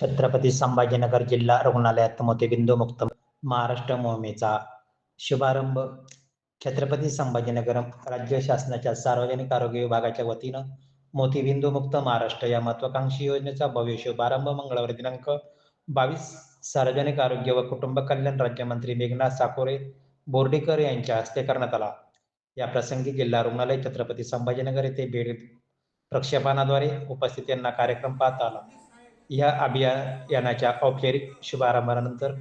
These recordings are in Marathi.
छत्रपती संभाजीनगर जिल्हा रुग्णालयात मोतीबिंदू मुक्त महाराष्ट्र मोहिमेचा शुभारंभ. छत्रपती संभाजीनगर राज्य शासनाच्या सार्वजनिक आरोग्य विभागाच्या वतीनं मोतीबिंदू मुक्त महाराष्ट्र या महत्वाकांक्षी योजनेचा भव्य शुभारंभ मंगळवार दिनांक बावीस सार्वजनिक आरोग्य व कुटुंब कल्याण राज्यमंत्री मेघनाथ साकोरे बोर्डीकर यांच्या हस्ते करण्यात आला. या प्रसंगी जिल्हा रुग्णालय छत्रपती संभाजीनगर येथे भेट प्रक्षेपणाद्वारे उपस्थितांना कार्यक्रम पाहता आला. या अभियानाच्या औपचारिक शुभारंभानंतर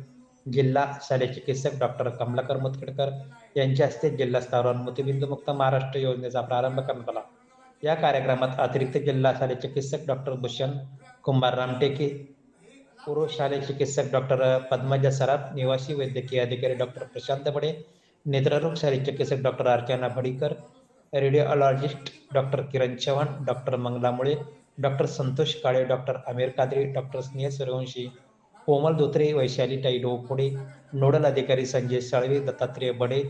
जिल्हा शल्य चिकित्सक डॉक्टर कमलाकर मुतखेडकर यांच्या हस्ते जिल्हा स्तरावर मोतीबिंदू मुक्त महाराष्ट्र योजनेचा प्रारंभ करण्यात आला. या कार्यक्रमात अतिरिक्त जिल्हा शल्य चिकित्सक डॉक्टर भूषण कुंभार रामटेके पूर्व शालेय चिकित्सक डॉक्टर पद्मजा सराफ निवासी वैद्यकीय अधिकारी डॉक्टर प्रशांत बडे नेत्ररोग शालेय चिकित्सक doctor Archana Bhadikar radiologist doctor Kiran Chavan doctor Mangala Mule doctor Santosh Kale doctor Aamir Qadri doctor Sneh Suryavanshi Komal Dhotre Vaishali tie डोपुडे nodal अधिकारी संजय साळवे दत्तात्रेय बडे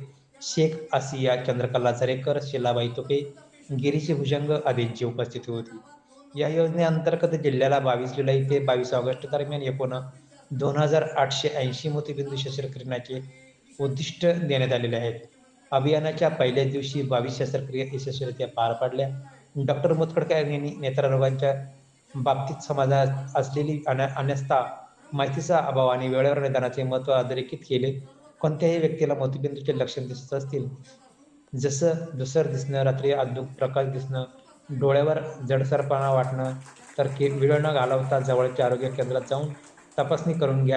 शेख आसिया चंद्रकला झरेकर शिलाबाई तुपे गिरीश भुजंग आदींची उपस्थिती होती. या योजनेअंतर्गत जिल्ह्याला बावीस जुलै ते बावीस ऑगस्ट दरम्यान एकूण दोन हजार आठशे ऐंशी मोतीबिंदू शस्त्रक्रियाचे उद्दिष्ट देण्यात आलेले आहेत. अभियानाच्या पहिल्याच दिवशी बावीस शस्त्रक्रिया यशस्वीरित्या पार पडल्या. डॉक्टर मुतखडकर यांनी नेत्ररोगांच्या बाबतीत समाजात असलेली अना अन्यस्था माहितीचा अभाव आणि वेळेवर निदानाचे महत्त्व अधोरेखित केले. कोणत्याही व्यक्तीला मोतीबिंदूचे लक्षण दिसत असतील. जसं दुसर दिसणं रात्री अद्भुत प्रकाश दिसणं डोळ्यावर जडसरपणा वाटणं तर की वेळ न घालवता जवळच्या आरोग्य केंद्रात जाऊन तपासणी करून घ्या.